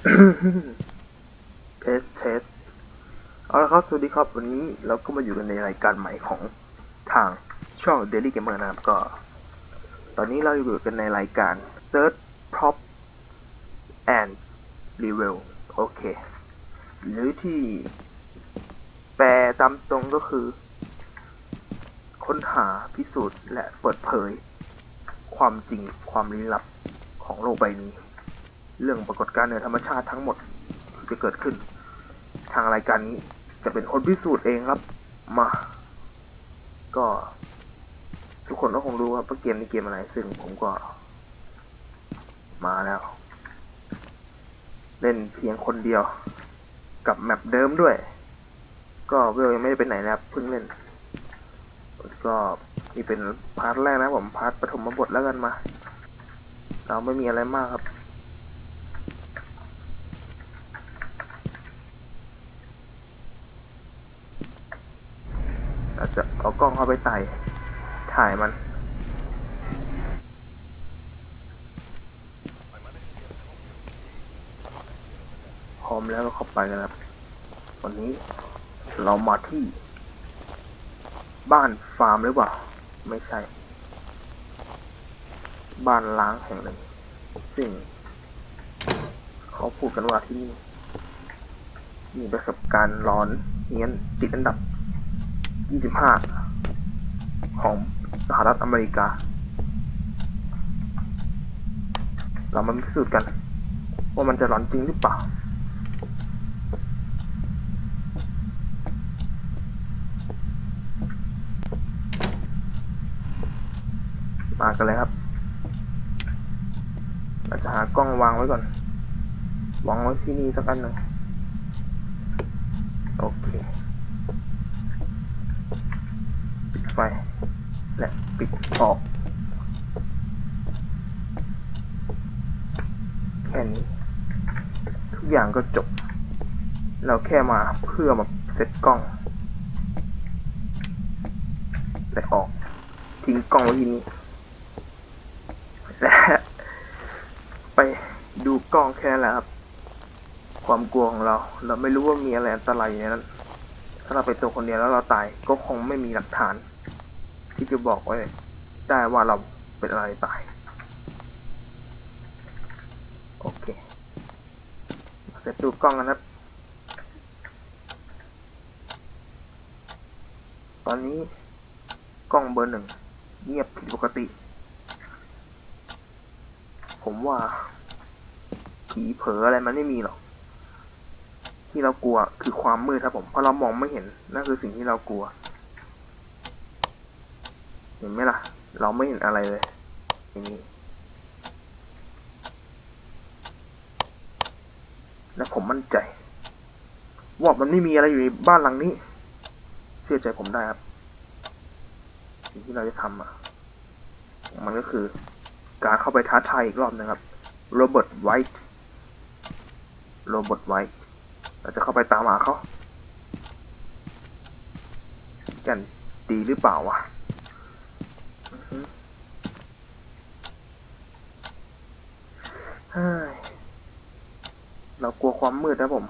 เทสเทสเอาละครับ สวัสดีครับ วันนี้เราก็มาอยู่กันในรายการใหม่ของทางช่อง Daily Gamer นะครับก็ ตอนนี้เราอยู่กันในรายการ Search Prop and Review โอเค หรือที่แปลตามตรงก็คือ ค้นหาพิสูจน์และเปิดเผย ความจริงความลี้ลับของโลกใบนี้ เรื่องปรากฏการณ์เหนือธรรมชาติทั้งหมดจะเกิดขึ้น ทางรายการนี้จะเป็นคนพิสูจน์เองครับ มา ก็ ทุกคนก็คงรู้ครับว่าเกมนี้เกมอะไร ซึ่งผมก็ มาแล้ว เล่นเพียงคนเดียว กับแมปเดิมด้วย ก็เวลยังไม่ได้ไปไหนนะครับเพิ่งเล่น ก็นี่เป็นพาร์ทแรกนะผมพาร์ทปฐมบทแล้วกันมา เราไม่มีอะไรมากครับ เราจะ เอาไปไต่ถ่ายมันพร้อมแล้วก็เข้าไปกันครับวันนี้เรามาที่ บ้านฟาร์มหรือเปล่า ไม่ใช่ บ้านล้างแห่งหนึ่งซึ่ง เขาพูดกันว่าที่นี่มีประสบการณ์ร้อนเงี้ยนติดอันดับ 25 ของสหรัฐอเมริกา เรามาพิสูจน์กัน ว่ามันจะร้อนจริงหรือเปล่ามากันเลยครับเราจะหากล้องวางไว้ก่อน วางไว้ที่นี่สักอันหนึ่งโอเค ปิดไฟ และปิดออกแค่นี้ทุกอย่างก็จบ เราแค่มาเพื่อมาเซ็ตกล้องและออกทิ้งกล้องไว้ที่นี่และไปดูกล้องแค่นั้นแหละครับ ความกลัวของเรา เราไม่รู้ว่ามีอะไรอันตรายอยู่ในนั้นถ้าเราไปตัวคนเดียวแล้วเราตายก็คงไม่มีหลักฐาน ที่จะบอกไว้ได้ว่าเราเป็นอะไรตายโอเค เสร็จดูกล้องกันครับ ตอนนี้กล้องเบอร์หนึ่งเงียบผิดปกติ ผมว่า ผีเผลออะไรมันไม่มีหรอก ที่เรากลัวคือความมืดครับผม เพราะเรามองไม่เห็น นั่นคือสิ่งที่เรากลัว เห็นไหมล่ะ เราไม่เห็นอะไรเลยอย่างนี้และผมมั่นใจ ว่ามันไม่มีอะไรอยู่ในบ้านหลังนี้ เชื่อใจผมได้ครับ สิ่งที่เราจะทำอะ มันก็คือ การเข้าไปท้าทายอีกรอบนะครับ โรเบิร์ตไวท์โรเบิร์ตไวท์เราจะเข้าไปตามหาเขากันดีหรือเปล่าวะอือฮึ เรากลัวความมืดนะผม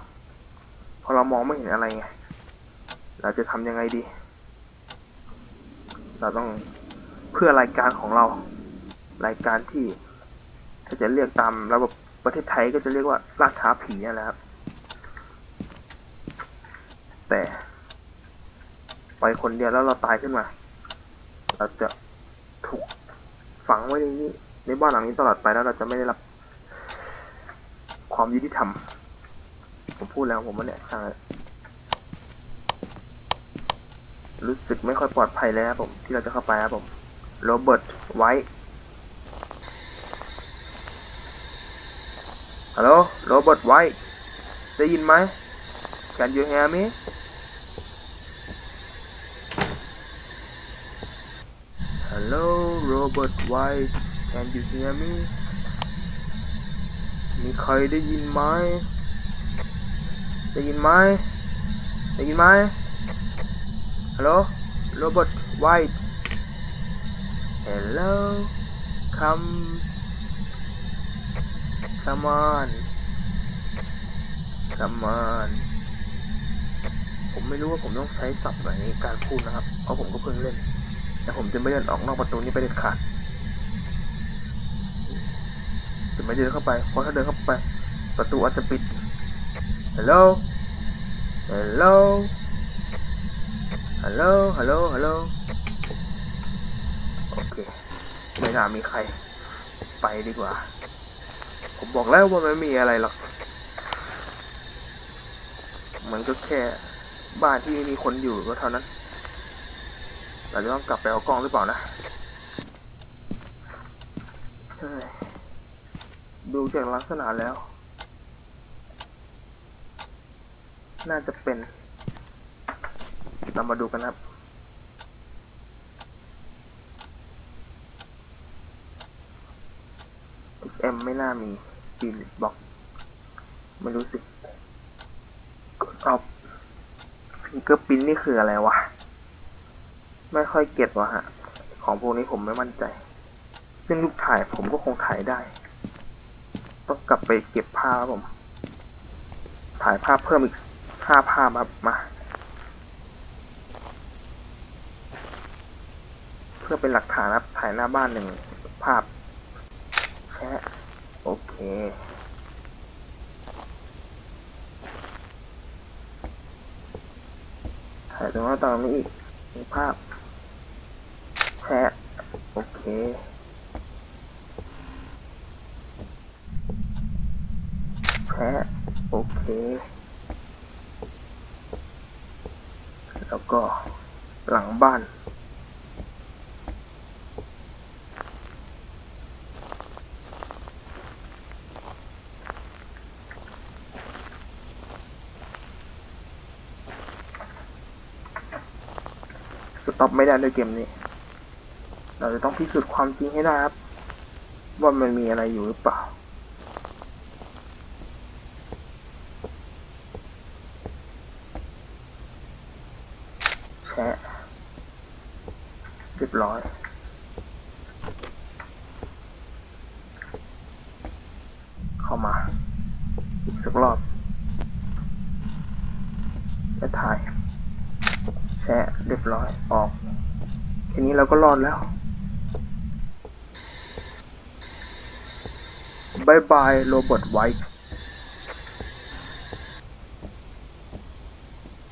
พราะเรามองไม่เห็นอะไรไง เราจะทำยังไงดี เราต้องเพื่อรายการของเรา รายการที่ ถ้าจะเรียกตามระบบประเทศไทยก็จะเรียกว่าล่าท้าผีนั่นแหละครับ แต่ไปคนเดียวแล้วเราตายขึ้นมา เราจะถูกฝังไว้ในนี้ในบ้านหลังนี้ตลอดไปแล้วเราจะไม่ได้รับ ความยุติธรรม ผมพูดแล้วผมว่าเนี่ยช่างรู้สึกไม่ค่อยปลอดภัยเลยครับผม ที่เราจะเข้าไปครับผมโรเบิร์ตไวท์ฮัลโหลโรเบิร์ตไวท์ได้ยินไหม Can you hear me Hello Robert White Can you hear me มีใครได้ยินไหมได้ยินไหมได้ยินไหมฮัลโหล Robert White Hello Come Come on come on ผมไม่รู้ว่าผมต้องใช้ศัพท์ไหนในการพูดนะครับ เพราะผมก็เพิ่งเล่น แต่ผมจะไม่เดินออกนอกประตูนี้ไปเด็ดขาด ไม่เดินเข้าไป เพราะถ้าเดินเข้าไป ประตูอาจจะปิด Hello Hello Hello Hello Hello โอเค ไม่น่ามีใคร ไปดีกว่า ผมบอกแล้วว่าไม่มีอะไรหรอก มันก็แค่บ้านที่มีคนอยู่ก็เท่านั้น เราจะต้องกลับไปเอากล้องหรือเปล่านะ ดูจากลักษณะแล้ว น่าจะเป็น เรามาดูกันครับ XM ไม่น่ามีปีนบล็อกไม่รู้สิกดเอาฟิงเกอร์ปิ้นนี่คืออะไรวะ ไม่ค่อยเก็ตวะฮะ ของพวกนี้ผมไม่มั่นใจ ซึ่งรูปถ่ายผมก็คงถ่ายได้ ต้องกลับไปเก็บภาพครับผม ถ่ายภาพเพิ่มอีกห้าภาพครับมา เพื่อเป็นหลักฐานครับ ถ่ายหน้าบ้านหนึ่งภาพ แชะ โอเคถ่ายตรงหน้าต่างนี้อีกภาพแชะ โอเค แชะ โอเค แล้วก็หลังบ้านสต็อปไม่ได้ด้วยเกมนี้ เราจะต้องพิสูจน์ความจริงให้ได้ครับ ว่ามันมีอะไรอยู่หรือเปล่า แชะเรียบร้อย เข้ามา อีกสักรอบและถ่าย แชะเรียบร้อยออกแค่นี้เราก็รอดแล้วบายบายโรเบิร์ตไวท์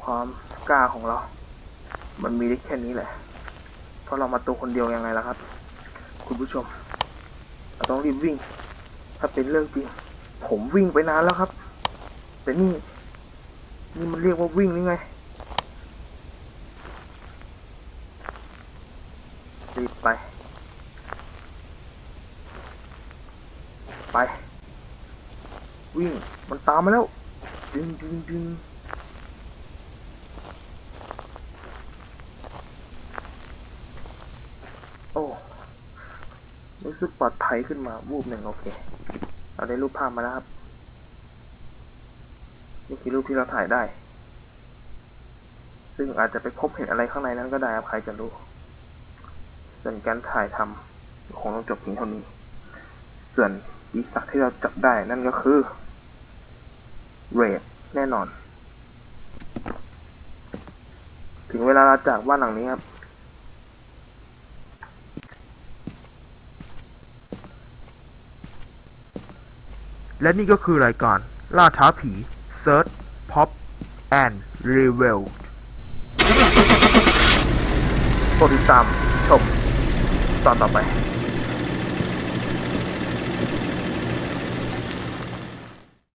ความกล้าของเรา มันมีได้แค่นี้แหละ เพราะเรามาตัวคนเดียวยังไงล่ะครับ คุณผู้ชม เราต้องรีบวิ่ง ถ้าเป็นเรื่องจริง ผมวิ่งไปนานแล้วครับ แต่นี่ นี่มันเรียกว่าวิ่งหรือไง รีบไป ไป วิ่ง มันตามมาแล้วดึงดึงดึง โอ้รู้สึกปลอดภัยขึ้นมาวูบหนึ่งโอเค เราได้รูปภาพมาแล้วครับ นี่คือรูปที่เราถ่ายได้ ซึ่งอาจจะไปพบเห็นอะไรข้างในนั้นก็ได้ครับใครจะรู้ ส่วนการถ่ายทำคงต้องจบเพียงเท่านี้ ส่วนปีศาจที่เราจับได้นั่นก็คือเรดแน่นอน ถึงเวลาเราจากบ้านหลังนี้ครับ และนี่ก็คือรายการล่าท้าผี Search Pop and Reveal กดติดตามชมตอนต่อไป